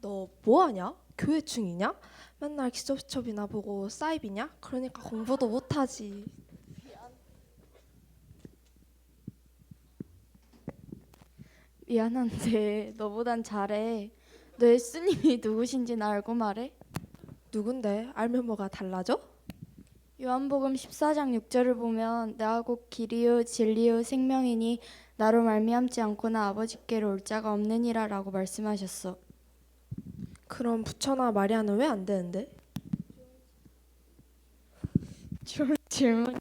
너 뭐하냐? 교회충이냐? 맨날 기초수첩이나 보고 사이비냐? 그러니까 공부도 못하지. 미안한데 너보단 잘해. 너 예수님이 누구신지는 알고 말해? 누군데? 알면 뭐가 달라져? 요한복음 14장 6절을 보면 내가 곧 길이요 진리요 생명이니 나로 말미암지 않고는 아버지께로 올 자가 없느니라라고 말씀하셨어. 그럼 부처나 마리아는 왜 안 되는데? 좋은 질문.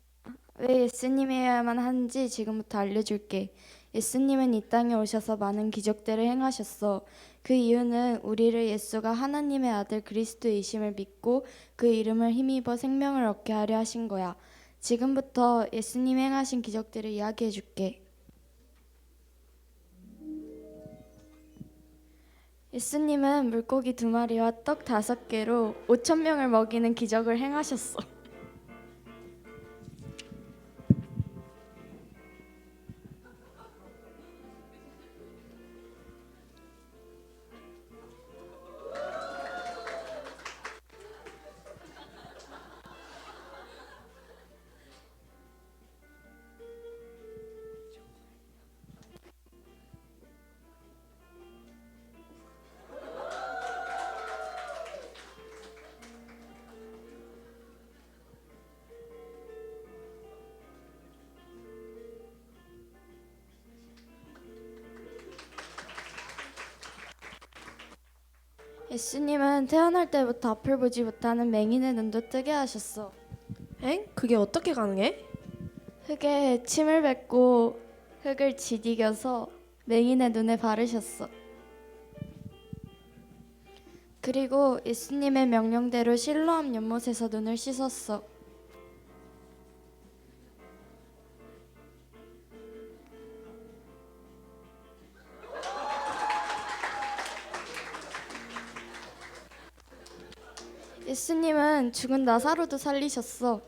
왜 예수님이어야만 하는지 지금부터 알려줄게. 예수님은 이 땅에 오셔서 많은 기적들을 행하셨어. 그 이유는 우리를 예수가 하나님의 아들 그리스도이심을 믿고 그 이름을 힘입어 생명을 얻게 하려 하신 거야. 지금부터 예수님이 행하신 기적들을 이야기해 줄게. 예수님은 물고기 두 마리와 떡 다섯 개로 오천 명을 먹이는 기적을 행하셨어. 예수님은 태어날 때부터 앞을 보지 못하는 맹인의 눈도 뜨게 하셨어. 엥? 그게 어떻게 가능해? 흙에 침을 뱉고 흙을 지디겨서 맹인의 눈에 바르셨어. 그리고 예수님의 명령대로 실로암 연못에서 눈을 씻었어. 예수님은 죽은 나사로도 살리셨어.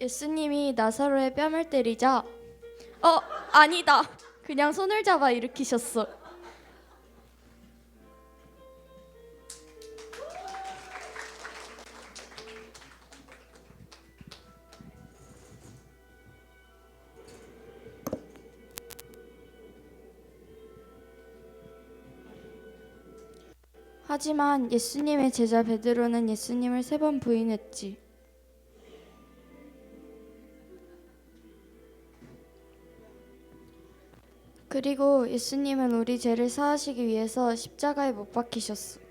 예수님이 나사로의 뺨을 때리자 어 아니다 그냥 손을 잡아 일으키셨어 하지만 예수님의 제자 베드로는 예수님을 세 번 부인했지 그리고 예수님은 우리 죄를 사하시기 위해서 십자가에 못 박히셨어.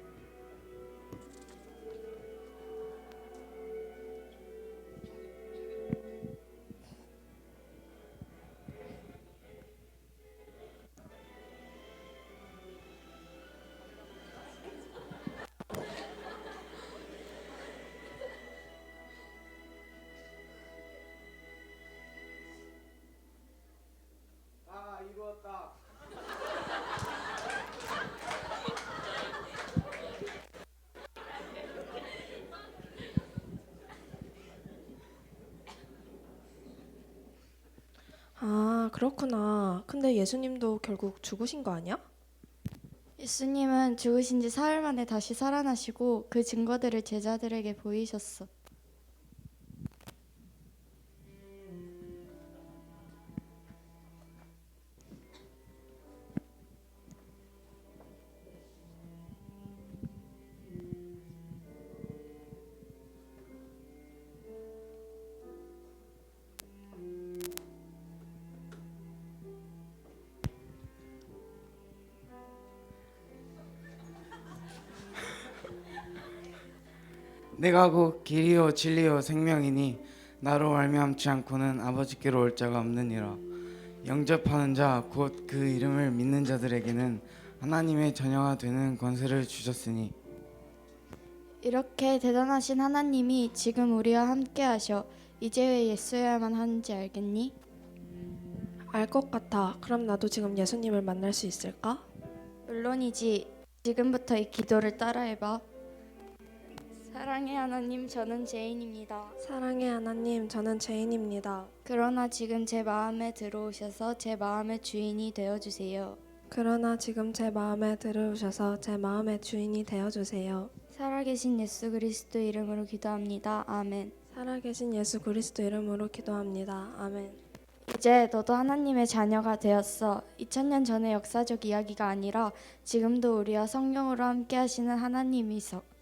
그렇구나. 근데 예수님도 결국 죽으신 거 아니야? 예수님은 죽으신 지 사흘 만에 다시 살아나시고 그 증거들을 제자들에게 보이셨어. 내가 곧 길이요 진리요 생명이니 나로 말미암지 않고는 아버지께로 올 자가 없느니라. 영접하는 자 곧 그 이름을 믿는 자들에게는 하나님의 자녀가 되는 권세를 주셨으니 이렇게 대단하신 하나님이 지금 우리와 함께 하셔. 이제 왜 예수여야만 하는지 알겠니? 알 것 같아. 그럼 나도 지금 예수님을 만날 수 있을까? 물론이지. 지금부터 이 기도를 따라해봐. 사랑의 하나님, 저는 죄인입니다. 사랑의 하나님, 저는 죄인입니다. 그러나 지금 제 마음에 들어오셔서 제 마음의 주인이 되어 주세요. 그러나 지금 제 마음에 들어오셔서 제 마음의 주인이 되어 주세요. 살아계신 예수 그리스도 이름으로 기도합니다. 아멘. 살아계신 예수 그리스도 이름으로 기도합니다. 아멘. 이제 너도 하나님의 자녀가 되었어. 2000년 전의 역사적 이야기가 아니라 지금도 우리와 성령으로 함께 하시는 하나님이서